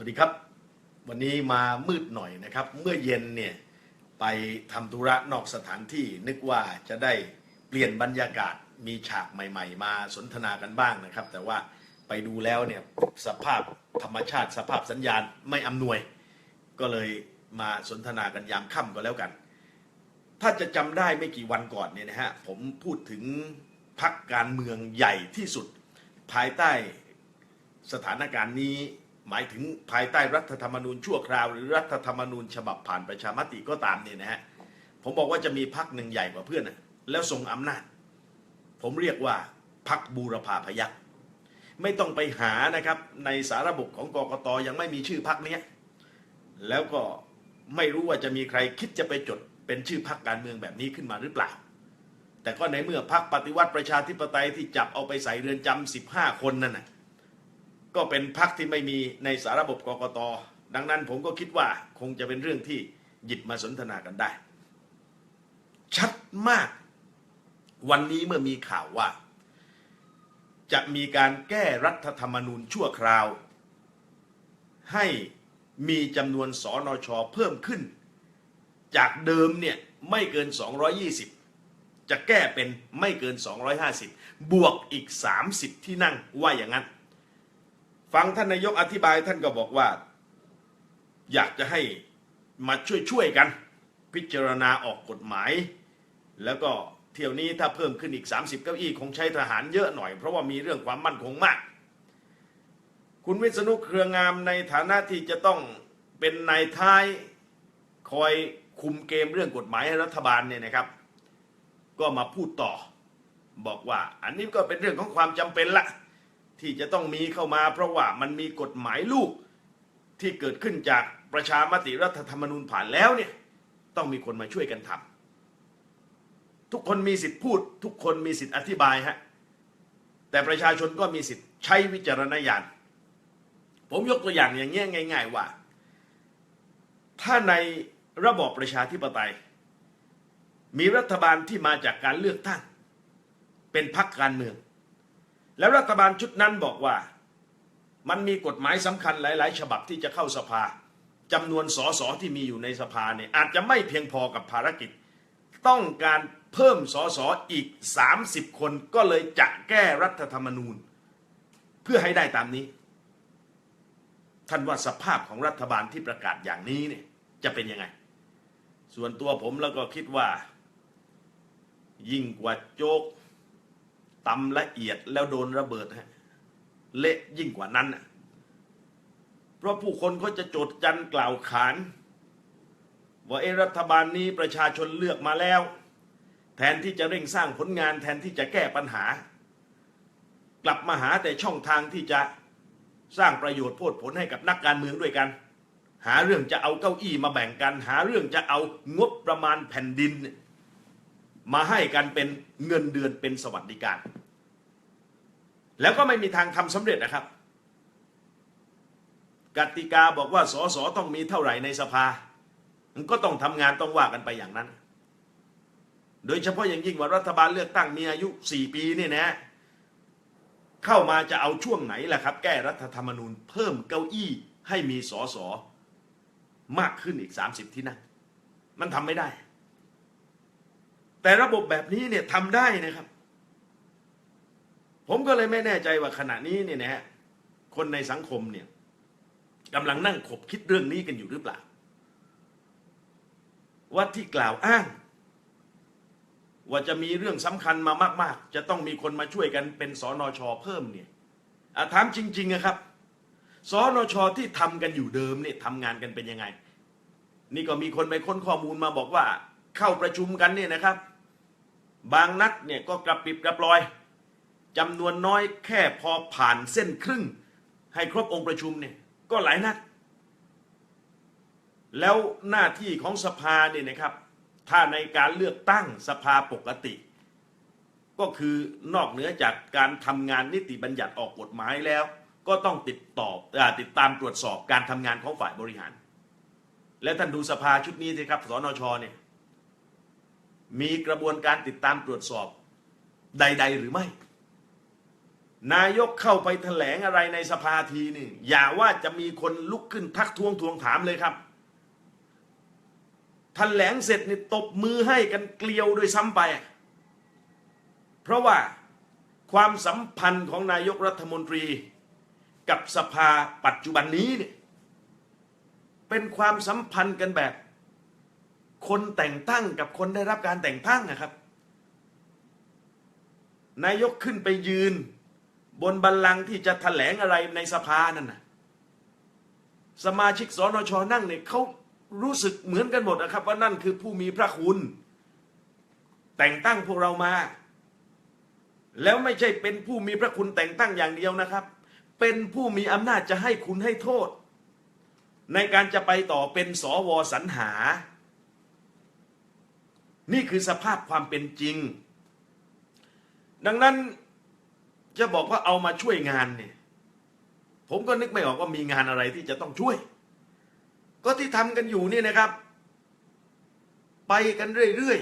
วัสดีครับ วันนี้มามืดหน่อยนะครับ เมื่อเย็นเนี่ยไปทำธุระนอกสถานที่นึกว่าจะได้เปลี่ยนบรรยากาศมีฉากใหม่ ๆ มาสนทนากันบ้างนะครับ แต่ว่าไปดูแล้วเนี่ยสภาพธรรมชาติสภาพสัญญาณไม่อำนวย ก็เลยมาสนทนากันยามค่ำก็แล้วกัน ถ้าจะจำได้ไม่กี่วันก่อนเนี่ยนะฮะผมพูดถึงพักการเมืองใหญ่ที่สุด ภายใต้สถานการณ์นี้ หมายถึงภายใต้รัฐธรรมนูญชั่วคราว หรือรัฐธรรมนูญฉบับผ่านประชามติก็ตามเนี่ยนะฮะผมบอกว่าจะมีพักหนึ่งใหญ่กว่าเพื่อนนะแล้วทรงอำนาจ ผมเรียกว่าพักบูรพาพยัคฆ์ไม่ต้องไปหานะครับในสาระบบของกกตยังไม่มีชื่อพักนี้ยแล้วก็ไม่รู้ว่าจะมีใครคิดจะไปจดเป็นชื่อพักการเมืองแบบนี้ขึ้นมาหรือเปล่า แต่ก็ในเมื่อพักปฏิวัติประชาธิปไตยที่จับเอาไปใส่เรือนจำ15 คนนั่นนะ ก็เป็นพักที่ไม่มีในสาระบบกกต ดังนั้นผมก็คิดว่าคงจะเป็นเรื่องที่หยิบมาสนทนากันได้ ชัดมาก วันนี้เมื่อมีข่าวว่า จะมีการแก้รัฐธรรมนูญชั่วคราว ให้มีจำนวนสอนอชอเพิ่มขึ้น จากเดิมเนี่ยไม่เกิน 220 จะแก้เป็นไม่เกิน 250 บวกอีก 30 ที่นั่งว่าอย่างนั้น ฟังท่านนายกอธิบายท่านก็บอกว่า อยากจะให้มาช่วยๆกัน พิจารณาออกกฎหมาย แล้วก็เที่ยวนี้ถ้าเพิ่มขึ้นอีก 30 เก้าอี้คงใช้ทหารเยอะหน่อย เพราะว่ามีเรื่องความมั่นคงมาก คุณวิษณุเครืองามในฐานะที่จะต้องเป็นนายท้ายคอยคุมเกมเรื่องกฎหมายให้รัฐบาลเนี่ยนะครับ ก็มาพูดต่อ บอกว่าอันนี้ก็เป็นเรื่องของความจำเป็นละ ที่จะต้องมีเข้ามาเพราะว่ามันมีกฎหมายลูกที่เกิดขึ้นจากประชามติรัฐธรรมนูญผ่านแล้วเนี่ยต้องมีคนมาช่วยกันทำทุกคนมีสิทธิ์พูด ทุกคนมีสิทธิ์อธิบายฮะแต่ประชาชนก็มีสิทธิ์ใช้วิจารณญาณผมยกตัวอย่างอย่างเงี้ยง่าย ๆ ว่า ถ้าในระบอบประชาธิปไตย มีรัฐบาลที่มาจากการเลือกตั้ง เป็นพรรคการเมือง แล้วรัฐบาลชุดนั้นบอกว่า มันมีกฎหมายสำคัญหลาย ๆ ฉบับที่จะเข้าสภาจำนวนสสที่มีอยู่ในสภาเนี่ยอาจจะไม่เพียงพอกับภารกิจ ต้องการเพิ่มสสอีก 30 คนก็เลยจะแก้รัฐธรรมนูญ เพื่อให้ได้ตามนี้ ท่านว่าสภาพของรัฐบาลที่ประกาศอย่างนี้เนี่ยจะเป็นยังไง ส่วนตัวผมแล้วก็คิดว่า ยิ่งกว่าโจ๊ก ตำละเอียดแล้วโดนระเบิดฮะเละยิ่งกว่านั้นนะเพราะผู้คนก็จะโจดจันกล่าวขาน ว่าเอรัฐบาลนี้ประชาชนเลือกมาแล้ว แทนที่จะเร่งสร้างผลงานแทนที่จะแก้ปัญหา กลับมาหาแต่ช่องทางที่จะสร้างประโยชน์โพดผลให้กับนักการเมืองด้วยกัน หาเรื่องจะเอาเก้าอี้มาแบ่งกัน หาเรื่องจะเอางบประมาณแผ่นดิน มาให้กันเป็นเงินเดือนเป็นสวัสดิการ แล้วก็ไม่มีทางทำสำเร็จนะครับ กติกาบอกว่าสสต้องมีเท่าไหร่ในสภา มันก็ต้องทำงานต้องว่ากันไปอย่างนั้น โดยเฉพาะอย่างยิ่งว่ารัฐบาลเลือกตั้งมีอายุ 4 ปีนี่นะ เข้ามาจะเอาช่วงไหนล่ะครับ แก้รัฐธรรมนูญเพิ่มเก้าอี้ให้มีสสมากขึ้นอีก 30 ที่นั่งมันทำไม่ได้ แต่ระบบแบบนี้เนี่ยทำได้นะครับ ผมก็เลยไม่แน่ใจว่าขณะนี้เนี่ยนะฮะคนในสังคมเนี่ยกำลังนั่งขบคิดเรื่องนี้กันอยู่หรือเปล่า ว่าที่กล่าวอ้าง ว่าจะมีเรื่องสำคัญมามาก ๆ จะต้องมีคนมาช่วยกันเป็นสอนอชอเพิ่มเนี่ยถามจริงๆนะครับสอนอชอที่ทำกันอยู่เดิมเนี่ยทำงานกันเป็นยังไง นี่ก็มีคนไปค้นข้อมูลมาบอกว่า เข้าประชุมกันเนี่ยนะครับ บางนัดเนี่ยก็กระปิบกระปลอย จำนวนน้อยแค่พอผ่านเส้นครึ่ง ให้ครบองค์ประชุมเนี่ยก็หลายนัด แล้วหน้าที่ของสภาเนี่ยนะครับ ถ้าในการเลือกตั้งสภาปกติ ก็คือนอกเหนือจากการทำงานนิติบัญญัติออกกฎหมายแล้ว ก็ต้องติดต่ออติดตามตรวจสอบการทำงานของฝ่ายบริหาร และท่านดูสภาชุดนี้สิครับสนชเนี่ยมีกระบวนการติดตามตรวจสอบใด ๆ หรือไม่ นายกเข้าไปแถลงอะไรในสภาทีนี่ อย่าว่าจะมีคนลุกขึ้นทักท้วงทวงถามเลยครับแถลงเสร็จนี่ตบมือให้กันเกลียวโดยซ้ำไป เพราะว่าความสัมพันธ์ของนายกรัฐมนตรีกับสภาปัจจุบันนี้เนี่ยเป็นความสัมพันธ์กันแบบ คนแต่งตั้งกับคนได้รับการแต่งตั้งนะครับ นายกขึ้นไปยืน บนบัลลังก์ที่จะแถลงอะไรในสภานั่นนะสมาชิกสนชนั่งเนี่ยเขารู้สึกเหมือนกันหมดนะครับ ว่านั่นคือผู้มีพระคุณ แต่งตั้งพวกเรามา แล้วไม่ใช่เป็นผู้มีพระคุณแต่งตั้งอย่างเดียวนะครับ เป็นผู้มีอำนาจจะให้คุณให้โทษ ในการจะไปต่อเป็นสวสรรหา นี่คือสภาพความเป็นจริง ดังนั้น จะบอกว่าเอามาช่วยงานเนี่ย ผมก็นึกไม่ออกว่ามีงานอะไรที่จะต้องช่วย ก็ที่ทำกันอยู่นี่นะครับ ไปกันเรื่อย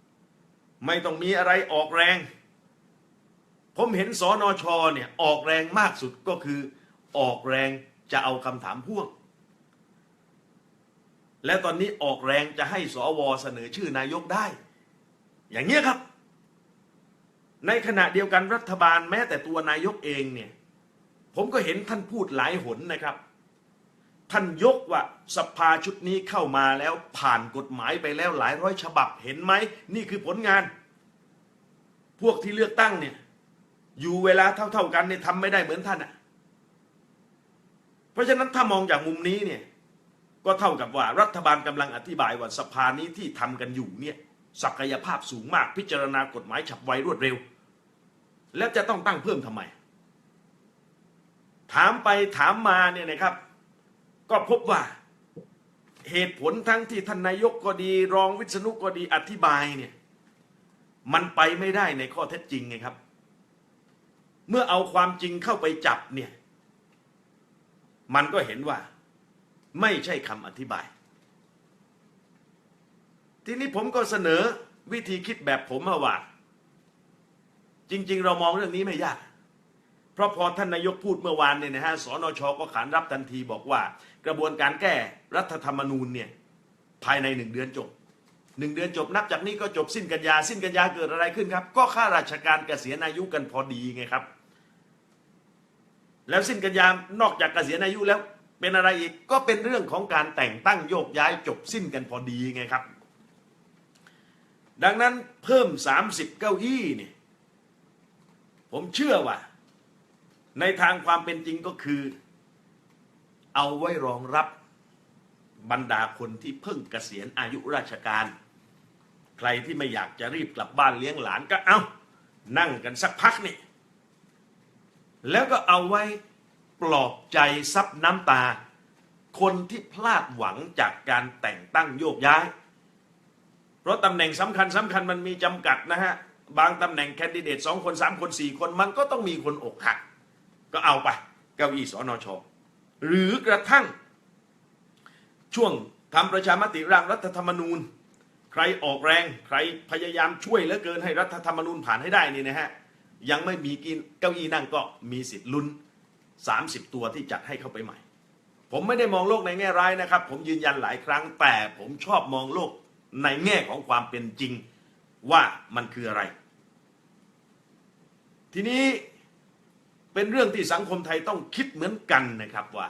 ๆ ไม่ต้องมีอะไรออกแรง ผมเห็นสอนอชอเนี่ยออกแรงมากสุดก็คือ ออกแรงจะเอาคำถามพ่วง และตอนนี้ออกแรงจะให้สวเสนอชื่อนายกได้ อย่างเงี้ยครับ ในขณะเดียวกันรัฐบาลแม้แต่ตัวนายกเองเนี่ย ผมก็เห็นท่านพูดหลายหนนะครับ ท่านยกว่าสภาชุดนี้เข้ามาแล้วผ่านกฎหมายไปแล้วหลายร้อยฉบับเห็นไหม นี่คือผลงาน พวกที่เลือกตั้งเนี่ย อยู่เวลาเท่า ๆกันเนี่ยทำไม่ได้เหมือนท่านอะเพราะฉะนั้นถ้ามองจากมุมนี้เนี่ยก็เท่ากับว่ารัฐบาลกำลังอธิบายว่าสภานี้ที่ทำกันอยู่เนี่ยศักยภาพสูงมากพิจารณากฎหมายฉับไวรวดเร็ว แล้วจะต้องตั้งเพิ่มทำไม ถามไปถามมาเนี่ยนะครับ ก็พบว่าเหตุผลทั้งที่ท่านนายกก็ดี รองวิษณุก็ดีอธิบายเนี่ยมันไปไม่ได้ในข้อเท็จจริงไงครับ เมื่อเอาความจริงเข้าไปจับเนี่ย มันก็เห็นว่า ไม่ใช่คำอธิบาย ทีนี้ผมก็เสนอวิธีคิดแบบผมมาว่า จริง ๆ เรามองเรื่องนี้ไม่ยาก เพราะพอท่านนายกพูดเมื่อวานเนี่ยนะฮะสนชก็ขานรับทันทีบอกว่า กระบวนการแก้รัฐธรรมนูญเนี่ยภายในหนึ่งเดือนจบหนึ่งเดือนจบนับจากนี้ก็จบสิ้นกันยา สิ้นกันยาเกิดอะไรขึ้นครับ ก็ข้าราชการเกษียณอายุกันพอดีไงครับ แล้วสิ้นกันยานอกจากเกษียณอายุแล้วเป็นอะไรอีกก็เป็นเรื่องของการแต่งตั้งโยกย้ายจบสิ้นกันพอดีไงครับ ดังนั้นเพิ่ม 30 เก้าอี้เนี่ย ผมเชื่อว่า ในทางความเป็นจริงก็คือ เอาไว้รองรับบรรดาคนที่เพิ่งเกษียณอายุราชการ ใครที่ไม่อยากจะรีบกลับบ้านเลี้ยงหลานก็เอานั่งกันสักพักนี่ แล้วก็เอาไว้ปลอบใจซับน้ำตา คนที่พลาดหวังจากการแต่งตั้งโยกย้าย เพราะตำแหน่งสำคัญสำคัญมันมีจำกัดนะฮะ บางตำแหน่งแคนดิเดตสองคนสามคนสี่คนมันก็ต้องมีคนอกหัก ก็เอาไปเก้าอี้สอนอชอหรือกระทั่ง ช่วงทำประชามติร่างรัฐธรรมนูญ ใครออกแรงใครพยายามช่วยเหลือเกินให้รัฐธรรมนูญผ่านให้ได้นี่นะฮะยังไม่มีกินเก้าอี้นั่งก็มีสิทธิ์ลุ้น 30 ตัวที่จัดให้เข้าไปใหม่ ผมไม่ได้มองโลกในแง่ร้ายนะครับ ผมยืนยันหลายครั้งแต่ผมชอบมองโลกในแง่ของความเป็นจริง ว่ามันคืออะไร ทีนี้เป็นเรื่องที่สังคมไทยต้องคิดเหมือนกันนะครับว่า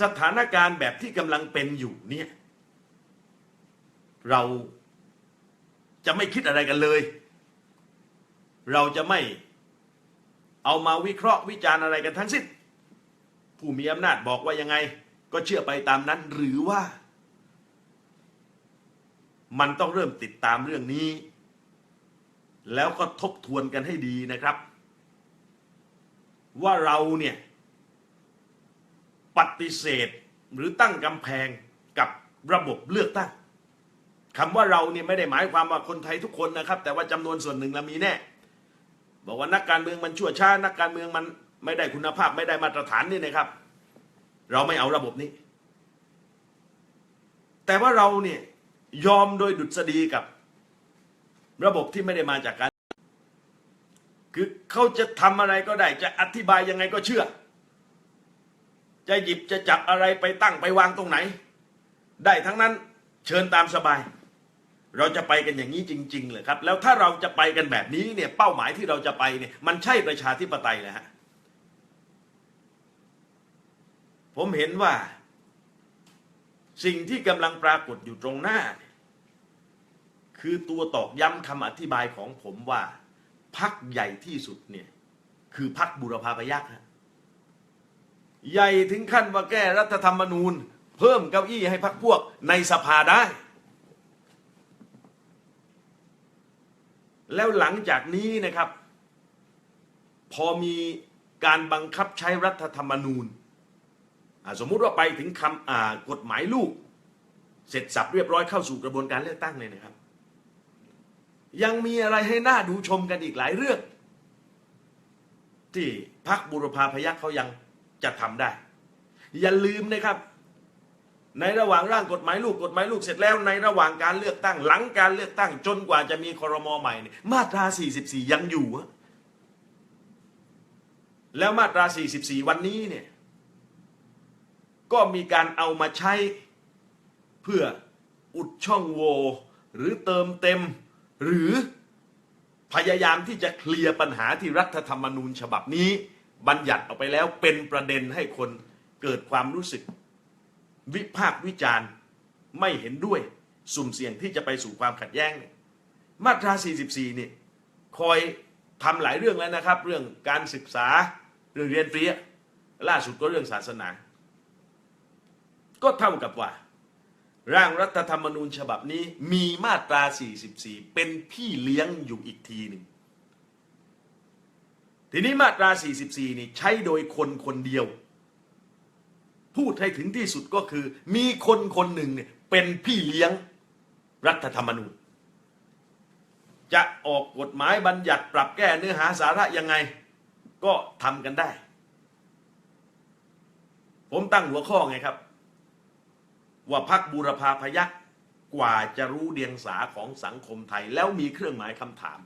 สถานการณ์แบบที่กำลังเป็นอยู่เนี่ยเราจะไม่คิดอะไรกันเลย เราจะไม่เอามาวิเคราะห์วิจารณ์อะไรกันทั้งสิ้น ผู้มีอำนาจบอกว่ายังไง ก็เชื่อไปตามนั้นหรือว่า มันต้องเริ่มติดตามเรื่องนี้ แล้วก็ทบทวนกันให้ดีนะครับ ว่าเราเนี่ยปฏิเสธหรือตั้งกำแพงกับระบบเลือกตั้งคำว่าเราเนี่ยไม่ได้หมายความว่าคนไทยทุกคนนะครับ แต่ว่าจำนวนส่วนหนึ่งเรามีแน่ บอกว่านักการเมืองมันชั่วช้านักการเมืองมันไม่ได้คุณภาพไม่ได้มาตรฐานนี่นะครับ เราไม่เอาระบบนี้ แต่ว่าเราเนี่ย ยอมโดยดุษฎีกับ ระบบที่ไม่ได้มาจากการ คือเขาจะทำอะไรก็ได้ จะอธิบายยังไงก็เชื่อ จะหยิบจะจับอะไรไปตั้งไปวางตรงไหน ได้ทั้งนั้นเชิญตามสบาย เราจะไปกันอย่างนี้จริงๆเลยครับ แล้วถ้าเราจะไปกันแบบนี้เนี่ยเป้าหมายที่เราจะไปเนี่ยมันใช่ประชาธิปไตยเลยฮะผมเห็นว่าสิ่งที่กำลังปรากฏอยู่ตรงหน้าเนี่ย คือตัวตอกย้ำคำอธิบายของผมว่าพักใหญ่ที่สุดเนี่ยคือพักบุรพาพยัคฆ์ฮะใหญ่ถึงขั้นว่าแก้รัฐธรรมนูญ เพิ่มเก้าอี้ให้พักพวกในสภาได้ แล้วหลังจากนี้นะครับ พอมีการบังคับใช้รัฐธรรมนูญ สมมุติว่าไปถึงคำกฎหมายลูก เสร็จสับเรียบร้อยเข้าสู่กระบวนการเลือกตั้งเลยนะครับ ยังมีอะไรให้หน่าดูชมกันอีกหลายเรื่อง ที่พักบุรพาพยัคฆ์เขายังจะทำได้ อย่าลืมนะครับ ในระหว่างร่างกฎหมายลูกกฎหมายลูกเสร็จแล้วในระหว่างการเลือกตั้งหลังการเลือกตั้งจนกว่าจะมีครมอใหม่มาตรา 44 ยังอยู่ แล้วมาตรา 44 วันนี้เนี่ยก็มีการเอามาใช้เพื่ออุดช่องโหว่หรือเติมเต็ม หรือพยายามที่จะเคลียร์ปัญหาที่รัฐธรรมนูญฉบับนี้ บัญญัติออกไปแล้วเป็นประเด็นให้คนเกิดความรู้สึก วิพากษ์วิจารณ์ไม่เห็นด้วย สุ่มเสี่ยงที่จะไปสู่ความขัดแย้ง มาตรา 44 นี่คอยทำหลายเรื่องแล้วนะครับ เรื่องการศึกษาเรื่องเรียนฟรีล่าสุดก็เรื่องศาสนา ก็เท่ากับว่า ร่างรัฐธรรมนูญฉบับนี้มีมาตรา 44 เป็นพี่เลี้ยงอยู่อีกทีหนึ่ง ทีนี้มาตรา 44 นี่ใช้โดยคนคนเดียว พูดให้ถึงที่สุดก็คือ มีคนคนหนึ่งเนี่ยเป็นพี่เลี้ยงรัฐธรรมนูญ จะออกกฎหมายบัญญัติปรับแก้เนื้อหาสาระยังไง ก็ทำกันได้ ผมตั้งหัวข้อไงครับ ว่าพักบูรพาพยักกว่าจะรู้เดียงสาของสังคมไทย แล้วมีเครื่องหมายคำถาม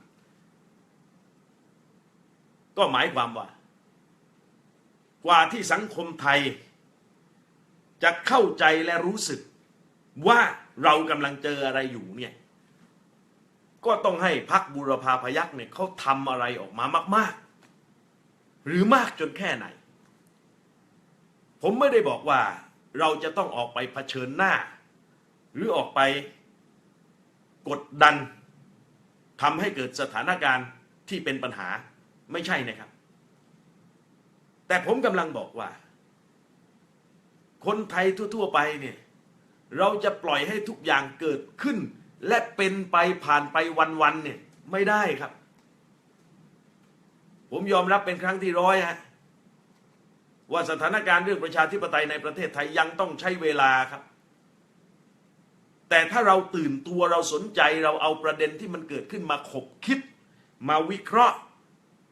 ก็หมายความว่า กว่าที่สังคมไทย จะเข้าใจและรู้สึก ว่าเรากำลังเจออะไรอยู่เนี่ยก็ต้องให้พักบูรพาพยักเนี่ยเขาทำอะไรออกมามาก ๆ หรือมากจนแค่ไหน ผมไม่ได้บอกว่า เราจะต้องออกไปเผชิญหน้า หรือออกไปกดดันทำให้เกิดสถานการณ์ที่เป็นปัญหาไม่ใช่นะครับ แต่ผมกำลังบอกว่า คนไทยทั่ว ๆ ไปเนี่ยเราจะปล่อยให้ทุกอย่างเกิดขึ้น และเป็นไปผ่านไปวัน ๆ เนี่ยไม่ได้ครับ ผมยอมรับเป็นครั้งที่ร้อยฮะ ว่าสถานการณ์เรื่องประชาธิปไตยในประเทศไทยยังต้องใช้เวลาครับ แต่ถ้าเราตื่นตัวเราสนใจเราเอาประเด็นที่มันเกิดขึ้นมาขบคิด มาวิเคราะห์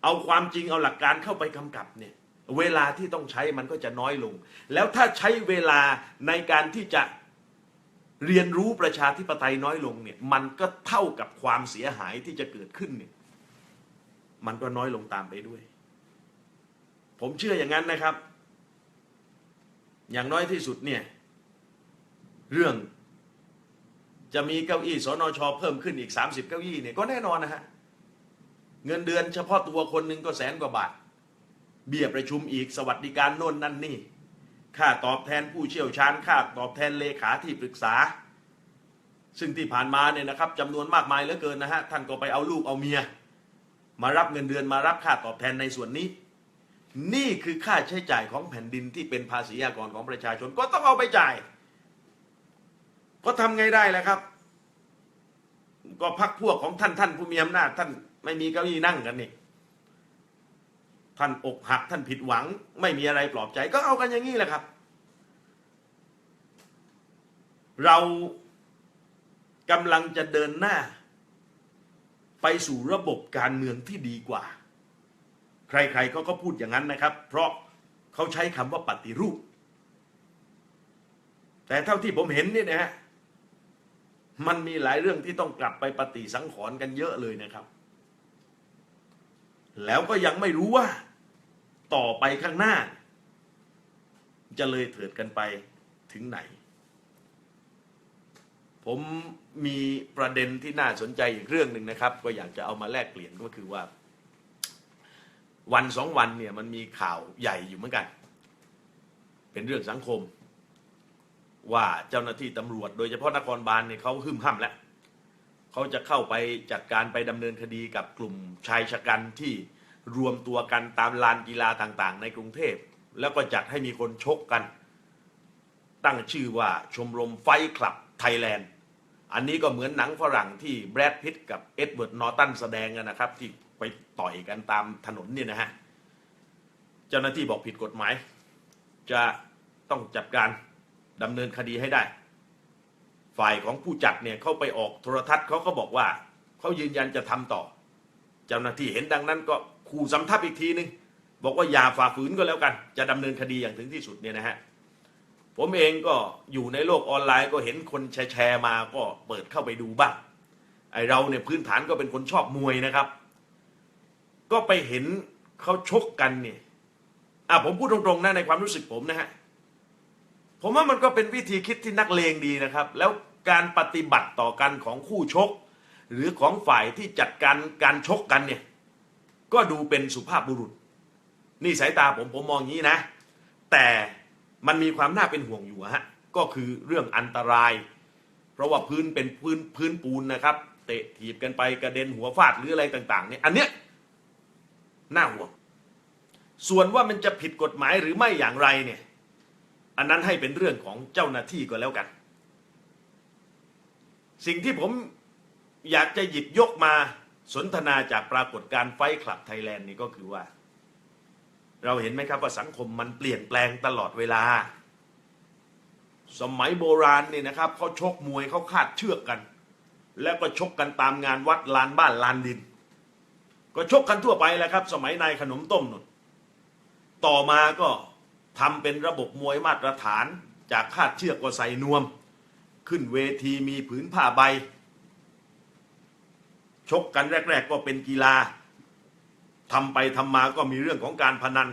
เอาความจริงเอาหลักการเข้าไปกำกับเนี่ยเวลาที่ต้องใช้มันก็จะน้อยลง แล้วถ้าใช้เวลาในการที่จะเรียนรู้ประชาธิปไตยน้อยลงเนี่ยมันก็เท่ากับความเสียหายที่จะเกิดขึ้นเนี่ยมันก็น้อยลงตามไปด้วย ผมเชื่ออย่างนั้นนะครับ อย่างน้อยที่สุดเนี่ยเรื่องจะมีเก้าอี้สนชเพิ่มขึ้นอีก 30 เก้าอี้เนี่ยก็แน่นอนนะฮะเงินเดือนเฉพาะตัวคนหนึ่งก็แสนกว่าบาท เบี้ยประชุมอีกสวัสดิการโน่นนั่นนี่ ค่าตอบแทนผู้เชี่ยวชาญค่าตอบแทนเลขาที่ปรึกษา ซึ่งที่ผ่านมาเนี่ยนะครับจำนวนมากมายเหลือเกินนะฮะท่านก็ไปเอาลูกเอาเมีย มารับเงินเดือนมารับค่าตอบแทนในส่วนนี้ นี่คือค่าใช้จ่ายของแผ่นดินที่เป็นภาษีอากรของประชาชนก็ต้องเอาไปจ่าย ก็ทำไงได้แหละครับ ก็พักพวกของท่านท่านผู้มีอำนาจท่านไม่มีเก้าอี้นั่งกันนี่ท่านอกหักท่านผิดหวัง ไม่มีอะไรปลอบใจก็เอากันอย่างนี้แหละครับ เรากำลังจะเดินหน้า ไปสู่ระบบการเมืองที่ดีกว่า ใครๆก็ก็พูดอย่างนั้นนะครับ เพราะเขาใช้คำว่าปฏิรูป แต่เท่าที่ผมเห็นเนี่ยนะฮะมันมีหลายเรื่องที่ต้องกลับไปปฏิสังขรณ์กันเยอะเลยนะครับ แล้วก็ยังไม่รู้ว่า ต่อไปข้างหน้า จะเลยเถิดกันไปถึงไหน ผมมีประเด็นที่น่าสนใจอีกเรื่องหนึ่งนะครับ ก็อยากจะเอามาแลกเปลี่ยนก็คือว่า วันสองวันเนี่ยมันมีข่าวใหญ่อยู่เหมือนกัน เป็นเรื่องสังคม ว่าเจ้าหน้าที่ตำรวจ โดยเฉพาะนครบาลเนี่ยเขาหึมห้ำแล้วเขาจะเข้าไปจัดการไปดำเนินคดีกับกลุ่มชายชะกันที่รวมตัวกันตามลานกีฬาต่างๆ ในกรุงเทพ แล้วก็จัดให้มีคนชกกัน ตั้งชื่อว่าชมรมไฟคลับไทยแลนด์ อันนี้ก็เหมือนหนังฝรั่งที่แบรดพิตต์กับเอ็ดเวิร์ดนอร์ตันแสดงกันนะครับที่ ไปต่อยกันตามถนนเนี่ยนะฮะ เจ้าหน้าที่บอกผิดกฎหมาย จะต้องจัดการดำเนินคดีให้ได้ ฝ่ายของผู้จัดเนี่ยเขาไปออกโทรทัศน์เขาก็บอกว่าเขายืนยันจะทำต่อ เจ้าหน้าที่เห็นดังนั้นก็ขู่สำทับอีกทีนึงบอกว่าอย่าฝ่าฝืนก็แล้วกัน จะดำเนินคดีอย่างถึงที่สุดเนี่ยนะฮะผมเองก็อยู่ในโลกออนไลน์ก็เห็นคนแชร์มาก็เปิดเข้าไปดูบ้างไอเราเนี่ยพื้นฐานก็เป็นคนชอบมวยนะครับ ก็ไปเห็นเขาชกกันเนี่ยอะผมพูดตรงๆนะในความรู้สึกผมนะฮะผมว่ามันก็เป็นวิธีคิดที่นักเลงดีนะครับ แล้วการปฏิบัติต่อกันของคู่ชก หรือของฝ่ายที่จัดการการชกกันเนี่ยก็ดูเป็นสุภาพบุรุษ นี่สายตาผมผมมองอย่างนี้นะ แต่มันมีความน่าเป็นห่วงอยู่ฮะก็คือเรื่องอันตราย เพราะว่าพื้นเป็นพื้นพื้นปูนนะครับ เตะถีบกันไปกระเด็นหัวฟาดหรืออะไรต่าง ๆเนี่ยอันเนี้ย น่าห่วง ส่วนว่ามันจะผิดกฎหมายหรือไม่อย่างไรเนี่ย อันนั้นให้เป็นเรื่องของเจ้าหน้าที่ก็แล้วกัน สิ่งที่ผมอยากจะหยิบยกมาสนทนาจากปรากฏการไฟคลับไทยแลนด์นี่ก็คือว่า เราเห็นไหมครับว่าสังคมมันเปลี่ยนแปลงตลอดเวลา สมัยโบราณนี่นะครับเขาชกมวยเขาคาดเชือกกัน แล้วก็ชกกันตามงานวัดลานบ้านลานดิน ก็ชกกันทั่วไปแหละครับ สมัยนายขนมต้มนุ่นต่อมาก็ทำเป็นระบบมวยมาตรฐาน จากคาดเชือกก็ใส่นวม ขึ้นเวทีมีผืนผ้าใบ ชกกันแรก ๆ ก็เป็นกีฬาทำไปทำมาก็มีเรื่องของการพนัน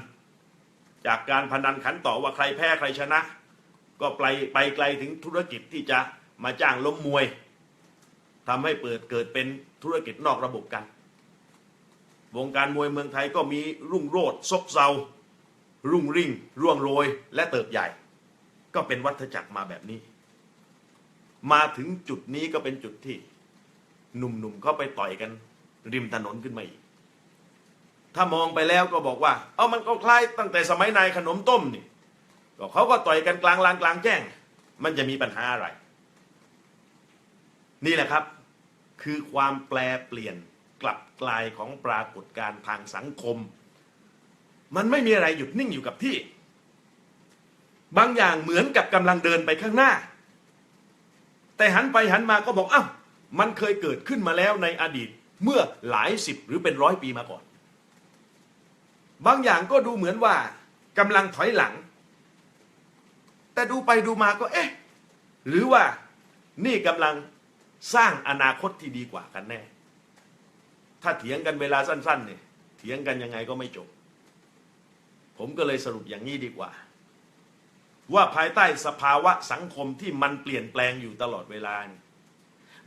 จากการพนันขันต่อว่าใครแพ้ใครชนะ ก็ไปไปไกลถึงธุรกิจที่จะมาจ้างล้มมวยทำให้เปิดเกิดเป็นธุรกิจนอกระบบกัน วงการมวยเมืองไทยก็มีรุ่งโรจน์ซบเซา รุ่งริ่ง ร่วงโรย และเติบใหญ่ ก็เป็นวัฏจักรมาแบบนี้ มาถึงจุดนี้ก็เป็นจุดที่ หนุ่มๆเขาไปต่อยกัน ริมถนนขึ้นมาอีก ถ้ามองไปแล้วก็บอกว่า เอามันก็คล้ายตั้งแต่สมัยนายขนมต้มนี่ก็เขาก็ต่อยกันกลางลานกลางแจ้ง มันจะมีปัญหาอะไร นี่แหละครับ คือความแปลเปลี่ยน กลับกลายของปรากฏการณ์ทางสังคม มันไม่มีอะไรหยุดนิ่งอยู่กับที่ บางอย่างเหมือนกับกำลังเดินไปข้างหน้า แต่หันไปหันมาก็บอกอ้าวมันเคยเกิดขึ้นมาแล้วในอดีตเมื่อหลายสิบหรือเป็นร้อยปีมาก่อน บางอย่างก็ดูเหมือนว่ากำลังถอยหลัง แต่ดูไปดูมาก็เอ๊ะ หรือว่านี่กำลังสร้างอนาคตที่ดีกว่ากันแน่ ถ้าเถียงกันเวลาสั้นๆเนี่ยเถียงกันยังไงก็ไม่จบ ผมก็เลยสรุปอย่างนี้ดีกว่า ว่าภายใต้สภาวะสังคมที่มันเปลี่ยนแปลงอยู่ตลอดเวลานี่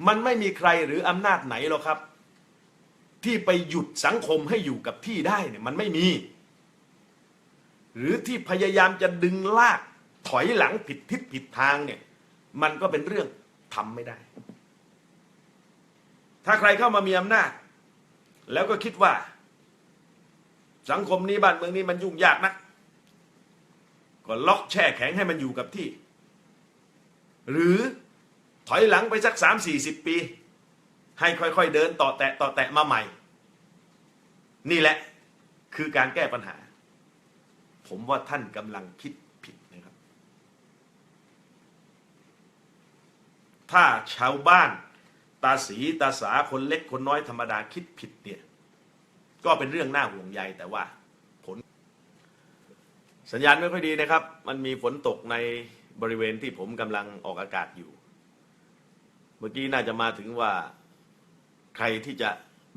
มันไม่มีใครหรืออำนาจไหนหรอกครับ ที่ไปหยุดสังคมให้อยู่กับที่ได้เนี่ยมันไม่มี หรือที่พยายามจะดึงลากถอยหลังผิดทิศผิดทางเนี่ยมันก็เป็นเรื่องทำไม่ได้ ถ้าใครเข้ามามีอำนาจ แล้วก็คิดว่า สังคมนี้บ้านเมืองนี้มันยุ่งยากนะก็ล็อกแช่แข็งให้มันอยู่กับที่ หรือถอยหลังไปสักสามสี่สิบปี ให้ค่อยๆเดินต่อแตะต่อแตะมาใหม่ นี่แหละคือการแก้ปัญหา ผมว่าท่านกำลังคิดผิดนะครับ ถ้าชาวบ้าน ตาสีตาสาคนเล็กคนน้อยธรรมดาคิดผิดเนี่ย ก็เป็นเรื่องน่าห่วงใยแต่ว่าผล สัญญาณไม่ค่อยดีนะครับ มันมีฝนตกในบริเวณที่ผมกำลังออกอากาศอยู่ เมื่อกี้น่าจะมาถึงว่าใครที่จะ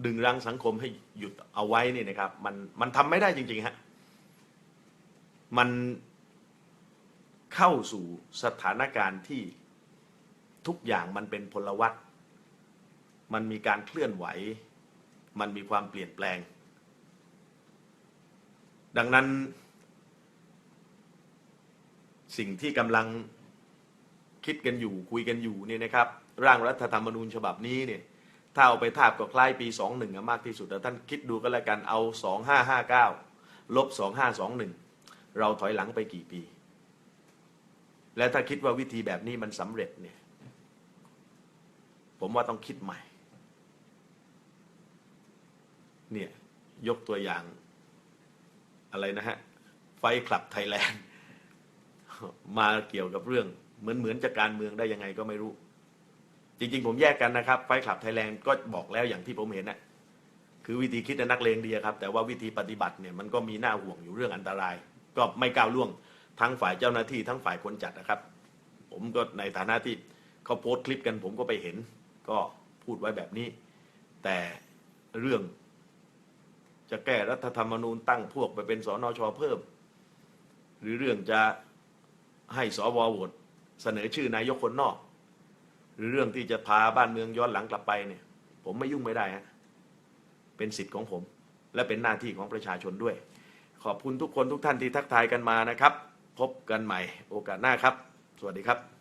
ดึงรั้งสังคมให้หยุดเอาไว้นี่นะครับ มันมันทำไม่ได้จริงๆฮะมันเข้าสู่สถานการณ์ที่ทุกอย่างมันเป็นพลวัต มันมีการเคลื่อนไหว มันมีความเปลี่ยนแปลง ดังนั้น สิ่งที่กำลังคิดกันอยู่คุยกันอยู่เนี่ยนะครับ ร่างรัฐธรรมนูญฉบับนี้เนี่ยถ้าเอาไปทาบก็คล้ายปี 21มากที่สุดแต่ท่านคิดดูก็แล้วกันเอา 2559 ลบ 2521 เราถอยหลังไปกี่ปี และถ้าคิดว่าวิธีแบบนี้มันสำเร็จเนี่ย ผมว่าต้องคิดใหม่ เนี่ยยกตัวอย่างอะไรนะฮะ ไฟคลับไทยแลนด์มาเกี่ยวกับเรื่อง เหมือนเหมือนจากการเมืองได้ยังไงก็ไม่รู้ จริง ๆ ผมแยกกันนะครับ ไฟคลับไทยแลนด์ก็บอกแล้วอย่างที่ผมเห็นนะคือวิธีคิดนักเลงดีครับ แต่ว่าวิธีปฏิบัติเนี่ยมันก็มีหน้าห่วงอยู่เรื่องอันตราย ก็ไม่ก้าวล่วงทั้งฝ่ายเจ้าหน้าที่ทั้งฝ่ายคนจัดนะครับ ผมก็ในฐานะที่เขาโพสต์คลิปกันผมก็ไปเห็น ก็พูดไว้แบบนี้ แต่เรื่อง จะแก้รัฐธรรมนูญตั้งพวกไปเป็นสนชเพิ่ม หรือเรื่องจะให้สวโหวตเสนอชื่อนายกคนนอก หรือเรื่องที่จะพาบ้านเมืองย้อนหลังกลับไปเนี่ย ผมไม่ยุ่งไม่ได้ฮะเป็นสิทธิ์ของผม และเป็นหน้าที่ของประชาชนด้วย ขอบคุณทุกคนทุกท่านที่ทักทายกันมานะครับ พบกันใหม่โอกาสหน้าครับ สวัสดีครับ